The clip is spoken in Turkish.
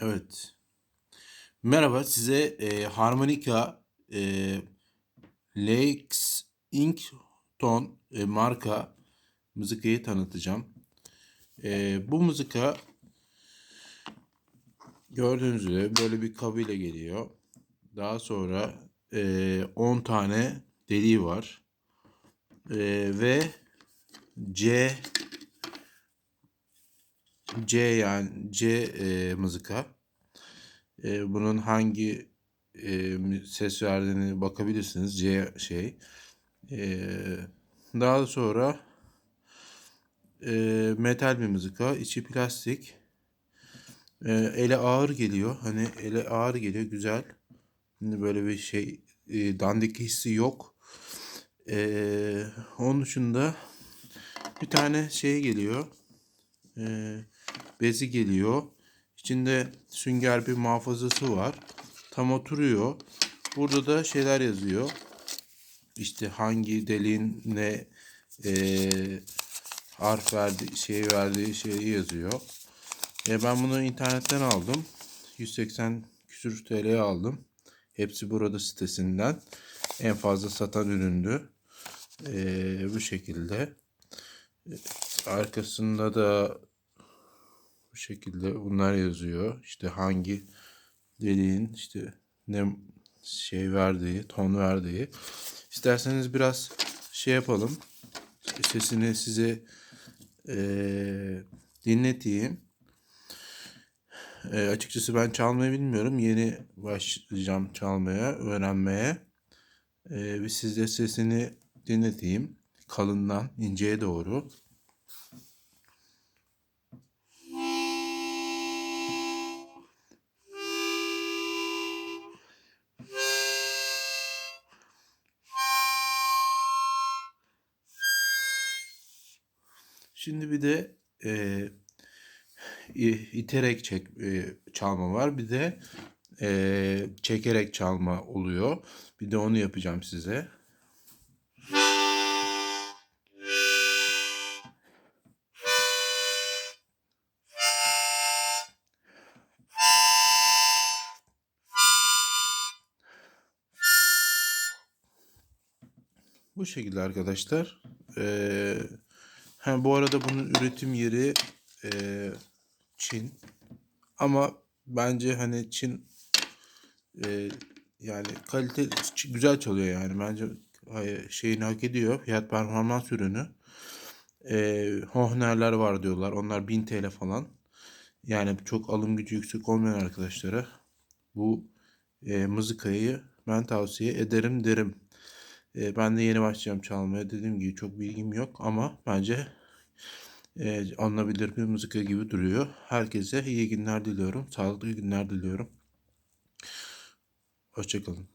Evet. Merhaba, size e, harmonika e, Lexington e, marka mızıkayı tanıtacağım. E, bu mızıka gördüğünüz üzere böyle bir kabıyla geliyor. Daha sonra e, 10 tane deliği var. E, ve C C yani C e, mızıka. E, bunun hangi e, ses verdiğini bakabilirsiniz. C şey. E, daha sonra e, metal bir mızıka. içi plastik. E, ele ağır geliyor. Hani ele ağır geliyor. Güzel. Şimdi böyle bir şey e, dandik hissi yok. E, onun dışında bir tane şey geliyor. E, bezi geliyor. İçinde sünger bir muhafazası var. Tam oturuyor. Burada da şeyler yazıyor. İşte hangi deliğin ne e, harf verdi, şey verdiği şeyi yazıyor. E, ben bunu internetten aldım. 180 küsür TL'ye aldım. Hepsi burada sitesinden. En fazla satan üründü. E, bu şekilde. E, arkasında da şekilde bunlar yazıyor. İşte hangi deliğin işte ne şey verdiği, ton verdiği. İsterseniz biraz şey yapalım. Sesini size ee, dinleteyim. E, açıkçası ben çalmayı bilmiyorum. Yeni başlayacağım çalmaya, öğrenmeye. E, bir size sesini dinleteyim. Kalından inceye doğru. Şimdi bir de e, iterek çek, e, çalma var. Bir de e, çekerek çalma oluyor. Bir de onu yapacağım size. Bu şekilde arkadaşlar. Ee, ha, bu arada bunun üretim yeri e, Çin. Ama bence hani Çin e, yani kalite güzel çalıyor yani. Bence şeyini hak ediyor. Fiyat performans ürünü. E, Hohner'ler var diyorlar. Onlar 1000 TL falan. Yani çok alım gücü yüksek olmayan arkadaşlara bu e, mızıkayı ben tavsiye ederim derim. E, ben de yeni başlayacağım çalmaya. Dediğim gibi çok bilgim yok ama bence e, anılabilir bir müzika gibi duruyor. Herkese iyi günler diliyorum. Sağlıklı günler diliyorum. Hoşçakalın.